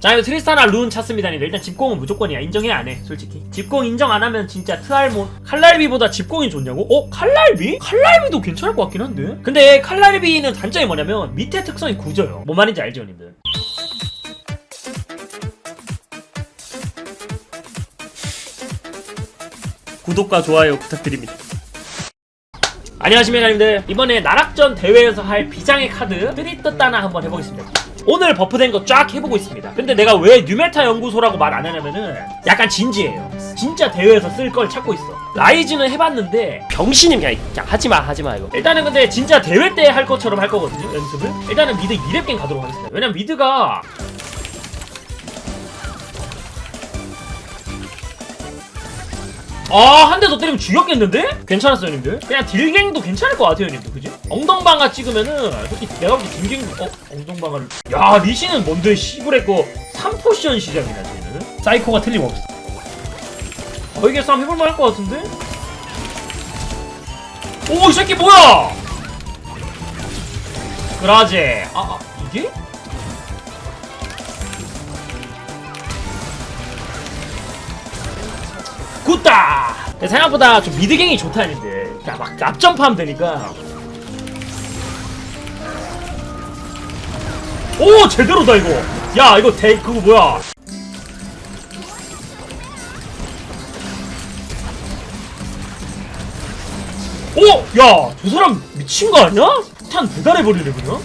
자 이거 트리스타나 룬 찾습니다. 님들 일단 집공은 무조건이야. 인정해 안 해 솔직히. 집공 인정 안 하면 진짜 트알몬 칼날비보다 집공이 좋냐고? 어? 칼날비? 칼날비도 괜찮을 것 같긴 한데? 근데 칼날비는 단점이 뭐냐면 밑에 특성이 굳어요. 뭔 말인지 알죠 님들? 구독과 좋아요 부탁드립니다. 안녕하십니까 님들. 이번에 나락전 대회에서 할 비장의 카드 뜨리뜨따나 한번 해보겠습니다 오늘 버프된 거 쫙 해보고 있습니다 근데 내가 왜 뉴메타 연구소라고 말 안 하냐면은 약간 진지해요 진짜 대회에서 쓸 걸 찾고 있어 라이즈는 해봤는데 병신이 그냥, 그냥 하지마 하지마 이거 일단은 근데 진짜 대회 때 할 것처럼 할 거거든요 연습을 일단은 미드 2렙갱 가도록 하겠습니다 왜냐면 미드가 아, 한 대 더 때리면 죽였겠는데? 괜찮았어요, 님들. 그냥 딜갱도 괜찮을 것 같아요, 님들. 그지? 엉덩방아 찍으면은, 솔직히 내가 볼때 딜갱도, 어? 엉덩방아를. 야, 리시는 뭔데, 시브레 거 3포션 시작이다, 쟤는. 사이코가 틀림없어. 어, 이게 싸움 해볼만 할 것 같은데? 오, 이 새끼 뭐야! 그라제. 아, 아, 이게? 굿다! 생각보다 좀 미드갱이 좋다는데. 그러니까 막 앞점프하면 되니까. 오, 제대로다, 이거. 야, 이거 대, 그거 뭐야. 오! 야! 저 사람 미친 거 아니야? 폭탄 배달해버리네, 그냥?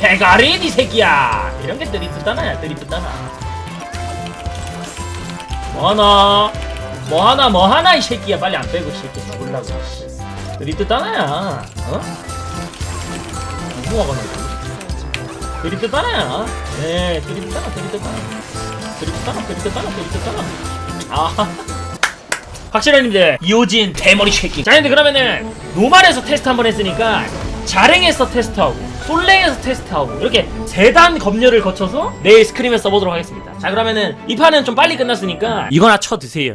대가리 이 새끼야 이런 게 뜨리뜨따나야 뜨리뜨따나 뭐하나 뭐 하나 뭐 하나 이 새끼야. 빨리 안 빼고 이 새끼. 죽을라고. 뜨리뜨따나야? 어? 무화가 나고 뜨리뜨따나야? 네 뜨리뜨따나 뜨리뜨따나. 뜨리뜨따나 뜨리뜨따나 뜨리뜨따나. 아 확실하님들 이호진 대머리 쉐킹 자 근데 그러면은 노말에서 테스트 한번 했으니까 자랭에서 테스트하고 솔랭에서 테스트하고 이렇게 세단 검열을 거쳐서 내일 스크림에 써보도록 하겠습니다. 자 그러면은 이 판은 좀 빨리 끝났으니까 이거나 쳐드세요